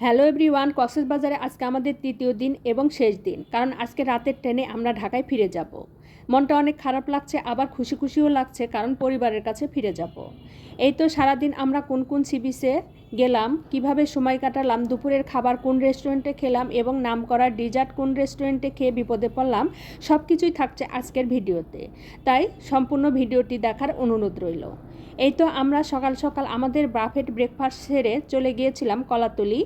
Hello everyone, কক্সবাজারে আজকে আমাদের তৃতীয় দিন এবং শেষ দিন। কারণ আজকে রাতের ট্রেনে আমরা ঢাকায় ফিরে যাব। মনটা অনেক খারাপ লাগছে, আবার খুশি খুশিও লাগছে, কারণ পরিবারের কাছে ফিরে যাব। এই তো সারাদিন আমরা কোন কোন সিবিসে গেলাম, কীভাবে সময় কাটালাম, দুপুরের খাবার কোন রেস্টুরেন্টে খেলাম এবং নাম করা ডিজার্ট কোন রেস্টুরেন্টে খেয়ে বিপদে পড়লাম সব কিছুই থাকছে আজকের ভিডিওতে। তাই সম্পূর্ণ ভিডিওটি দেখার অনুরোধ রইল। এই তো আমরা সকাল সকাল আমাদের বাফেট ব্রেকফাস্ট সেরে চলে গিয়েছিলাম কলাতলি।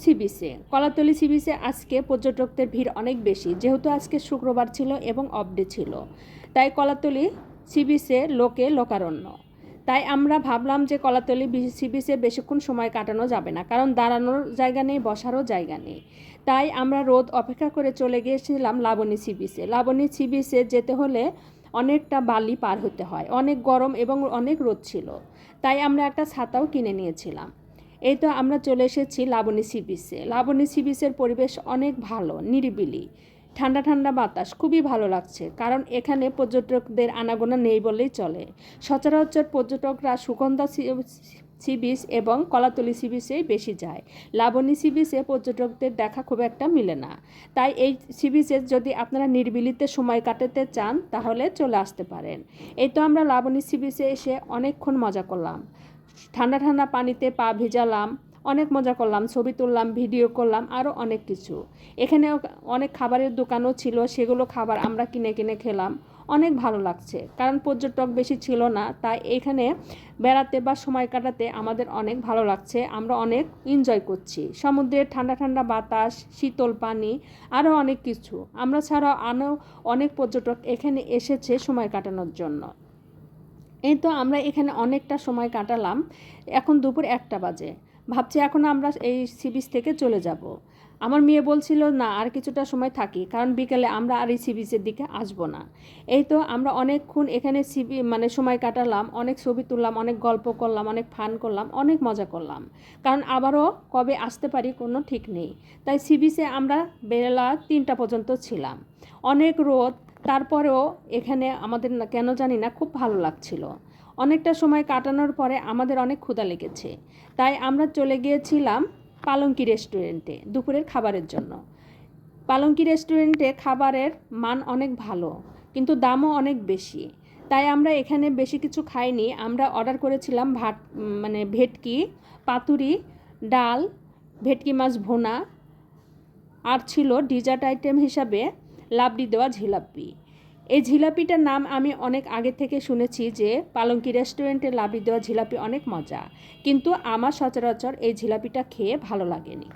সিবিসে। কলাতলি সিবিসে আজকে পর্যটকদের ভিড় অনেক বেশি, যেহেতু আজকে শুক্রবার ছিল এবং অফ ডে ছিল। তাই কলাতলি সিবিসে লোকে লোকারণ্য। তাই আমরা ভাবলাম যে কলাতলি সিবিসে বেশিক্ষণ সময় কাটানো যাবে না, কারণ দাঁড়ানোর জায়গা নেই, বসারও জায়গা নেই। তাই আমরা রোদ অপেক্ষা করে চলে গিয়েছিলাম লাবণী সিবিসে। লাবণী সিবিসে যেতে হলে অনেকটা বালি পার হতে হয়, অনেক গরম এবং অনেক রোদ ছিল। তাই আমরা একটা ছাতাও কিনে নিয়েছিলাম। এই তো আমরা চলে এসেছি লাবণী সি বিচে লাবণী সি বিচের পরিবেশ অনেক ভালো, নিরিবিলি। ঠান্ডা ঠান্ডা বাতাস, খুবই ভালো লাগছে, কারণ এখানে পর্যটকদের আনাগোনা নেই বলেই চলে। সচরাচর পর্যটকরা সুগন্ধা সি বিচ এবং কলাতলি সি বেশি যায়। লাবণী সি বিচে পর্যটকদের দেখা খুব একটা মিলে না। তাই এই সি বিচে যদি আপনারা নির্বিলিতে সময় কাটাতে চান, তাহলে চলে আসতে পারেন। এই তো আমরা লাবণী সি বিচে এসে অনেকক্ষণ মজা করলাম। ঠান্ডা ঠান্ডা পানিতে পা ভিজালাম, অনেক মজা করলাম, ছবি তুললাম, ভিডিও করলাম আরও অনেক কিছু। এখানে অনেক খাবারের দোকানও ছিল, সেগুলো খাবার আমরা কিনে কিনে খেলাম। অনেক ভালো লাগছে, কারণ পর্যটক বেশি ছিল না, তাই এখানে বেড়াতে বা সময় কাটাতে আমাদের অনেক ভালো লাগছে, আমরা অনেক এনজয় করছি। সমুদ্রের ঠান্ডা ঠান্ডা বাতাস, শীতল পানি আরও অনেক কিছু। আমরা ছাড়াও আরও অনেক পর্যটক এখানে এসেছে সময় কাটানোর জন্য। এই তো আমরা এখানে অনেকটা সময় কাটালাম। এখন দুপুর একটা বাজে। ভাবছি এখন আমরা এই সি বিচ থেকে চলে যাব। আমার মেয়ে বলছিল, না, আর কিছুটা সময় থাকি, কারণ বিকেলে আমরা আর এই সি বিচের দিকে আসব না। এই তো আমরা অনেকক্ষণ এখানে সিবি মানে সময় কাটালাম, অনেক ছবি তুললাম, অনেক গল্প করলাম, অনেক ফান করলাম, অনেক মজা করলাম। কারণ আবারও কবে আসতে পারি কোনো ঠিক নেই। তাই সি বিচে আমরা বেলা তিনটা পর্যন্ত ছিলাম। অনেক রোদ তারপরেও এখানে আমাদের কেন জানি না, খুব ভালো লাগছিল। অনেকটা সময় কাটানোর পরে আমাদের অনেক ক্ষুধা লেগেছে। তাই আমরা চলে গিয়েছিলাম পালঙ্কি রেস্টুরেন্টে দুপুরের খাবারের জন্য। পালঙ্কি রেস্টুরেন্টে খাবারের মান অনেক ভালো, কিন্তু দামও অনেক বেশি। তাই আমরা এখানে বেশি কিছু খাইনি। আমরা অর্ডার করেছিলাম ভাত মানে ভেটকি, পাতুরি, ডাল, ভেটকি মাছ ভোনা। আর ছিল ডিজার্ট আইটেম হিসাবে লাবড়ি দেওয়া ঝিলাপি। এই ঝিলাপিটার নাম আমি অনেক আগে থেকে শুনেছি যে পালঙ্কি রেস্টুরেন্টে লাবড়ি দেওয়া ঝিলাপি অনেক মজা। কিন্তু আমার সচরাচর এই ঝিলাপিটা খেয়ে ভালো লাগেনি।